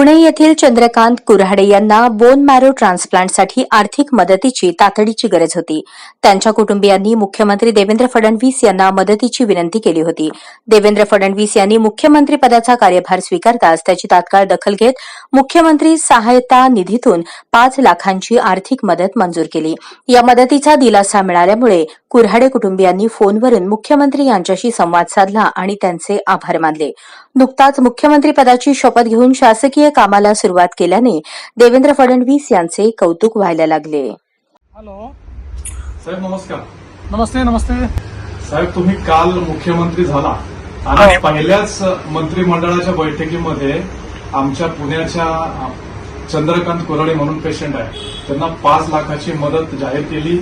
con Pune येथील चंद्रकांत कुऱ्हाडे यांना bone marrow ट्रान्सप्लांटसाठी आर्थिक मदतीची तातडीची गरज होती. त्यांच्या कुटुंबियांनी मुख्यमंत्री देवेंद्र फडणवीस यांना मदतीची विनंती केली होती. देवेंद्र फडणवीस यांनी मुख्यमंत्रीपदाचा कार्यभार स्वीकारताच त्याची तात्काळ दखल घेत मुख्यमंत्री सहायता निधीतून पाच लाखांची आर्थिक मदत मंजूर केली. या मदतीचा दिलासा मिळाल्यामुळे कुऱ्हाडे कुटुंबियांनी फोनवरून मुख्यमंत्री यांच्याशी संवाद साधला आणि त्यांचे आभार मानले. नुकताच मुख्यमंत्री पदाची शपथ घेऊन शासकीय कामाला सुरुवात केल्याने देवेंद्र फडणवीस यांचे कौतुक व्हायला लागले. हॅलो. साहेब नमस्कार. नमस्ते नमस्ते. साहेब तुम्ही काल मुख्यमंत्री झाला. आणि पहिल्याच मंत्रिमंडळाच्या बैठकीमध्ये आमच्या पुण्याच्या चंद्रकांत कोराडे म्हणून पेशंट आहे. त्यांना पाच लाखाची मदत जाहीर केली.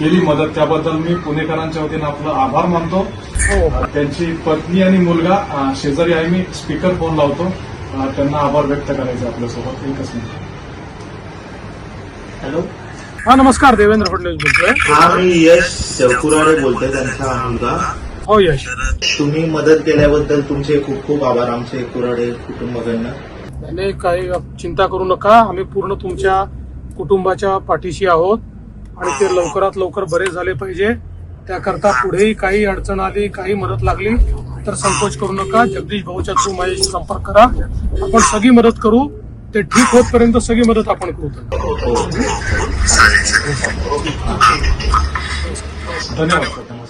केली मदत. त्याबद्दल मी पुणेकरांच्या वतीनं आपलं आभार मानतो. हो. त्यांची पत्नी आणि मुलगा शेजारी आहे. मी स्पीकर फोन लावतो. त्यांना आभार व्यक्त करायचे आपल्यासोबत. एकच मिनिट. हॅलो? हा नमस्कार देवेंद्र फडणवीस बोलतोय. हा मी यश चौकुराडे बोलतोय त्यांचा मुलगा. हो यश. तुम्ही मदत केल्याबद्दल तुमचे खूप खूप आभार आमचे कुराडे कुटुंबाकडनं त्याने काही चिंता करू नका आम्ही पूर्ण तुमच्या कुटुंबाच्या पाठीशी आहोत आणि ते लवकरात लवकर बरे झाले पाहिजे. त्याकरता पुढेही काही अडचण आली काही मदत लागली तर संकोच करू नका. जगदीश भाऊच्या थ्रू माझ्याशी संपर्क करा. आपण सगळी मदत करू. ते ठीक होतपर्यंत सगळी मदत आपण करू. धन्यवाद धन्यवाद.